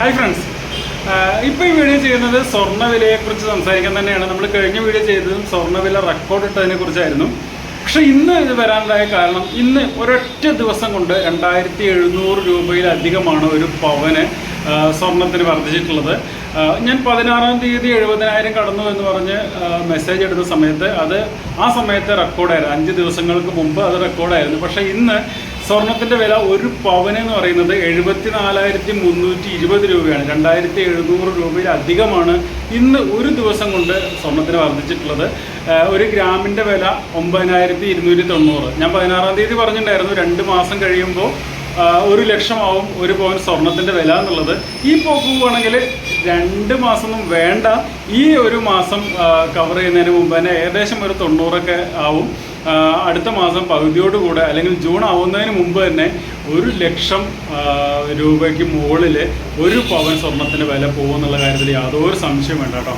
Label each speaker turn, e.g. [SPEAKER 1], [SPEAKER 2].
[SPEAKER 1] Hi friends ഇപ്പം ഈ video ചെയ്യുന്നത് സ്വർണവിലയെക്കുറിച്ച് സംസാരിക്കാൻ തന്നെയാണ്. നമ്മൾ കഴിഞ്ഞ വീഡിയോ ചെയ്തതും സ്വർണവില റെക്കോർഡ് ഇട്ടതിനെ കുറിച്ചായിരുന്നു പക്ഷേ ഇന്ന് ഇത് വരാനുണ്ടായ കാരണം ഇന്ന് ഒരൊറ്റ ദിവസം കൊണ്ട് രണ്ടായിരത്തി എഴുന്നൂറ് രൂപയിലധികമാണ് ഒരു പവന് സ്വർണത്തിന് വർദ്ധിച്ചിട്ടുള്ളത്. ഞാൻ പതിനാറാം തീയതി എഴുപതിനായിരം കടന്നു എന്ന് പറഞ്ഞ് മെസ്സേജ് എടുത്ത സമയത്ത് അത് ആ സമയത്ത് റെക്കോർഡായിരുന്നു അഞ്ച് ദിവസങ്ങൾക്ക് മുമ്പ് അത് റെക്കോർഡായിരുന്നു പക്ഷേ ഇന്ന് സ്വർണത്തിന്റെ വില ഒരു പവന് എന്ന് പറയുന്നത് എഴുപത്തി നാലായിരത്തി മുന്നൂറ്റി ഇരുപത് രൂപയാണ്. രണ്ടായിരത്തി എഴുന്നൂറ് രൂപയിലധികമാണ് ഇന്ന് ഒരു ദിവസം കൊണ്ട് സ്വർണത്തിന് വർദ്ധിച്ചിട്ടുള്ളത്. ഒരു ഗ്രാമിന്റെ വില ഒമ്പതിനായിരത്തി ഇരുന്നൂറ്റി തൊണ്ണൂറ് ഞാൻ പതിനാറാം തീയതി പറഞ്ഞിട്ടുണ്ടായിരുന്നു. രണ്ട് മാസം കഴിയുമ്പോൾ ഒരു ലക്ഷമാവും ഒരു പവൻ സ്വർണത്തിന്റെ വില എന്നുള്ളത്. ഈ പോക്ക് പോവുകയാണെങ്കിൽ രണ്ട് മാസമൊന്നും വേണ്ട. ഈ ഒരു മാസം കവർ ചെയ്യുന്നതിന് മുമ്പ് തന്നെ ഏകദേശം ഒരു തൊണ്ണൂറൊക്കെ ആവും. അടുത്ത മാസം പകുതിയോടുകൂടെ അല്ലെങ്കിൽ ജൂൺ ആവുന്നതിന് മുമ്പ് തന്നെ ഒരു ലക്ഷം രൂപയ്ക്ക് മുകളിൽ ഒരു പവൻ സ്വർണത്തിന്റെ വില പോകുമെന്നുള്ള കാര്യത്തിൽ യാതൊരു സംശയം വേണ്ട കേട്ടോ.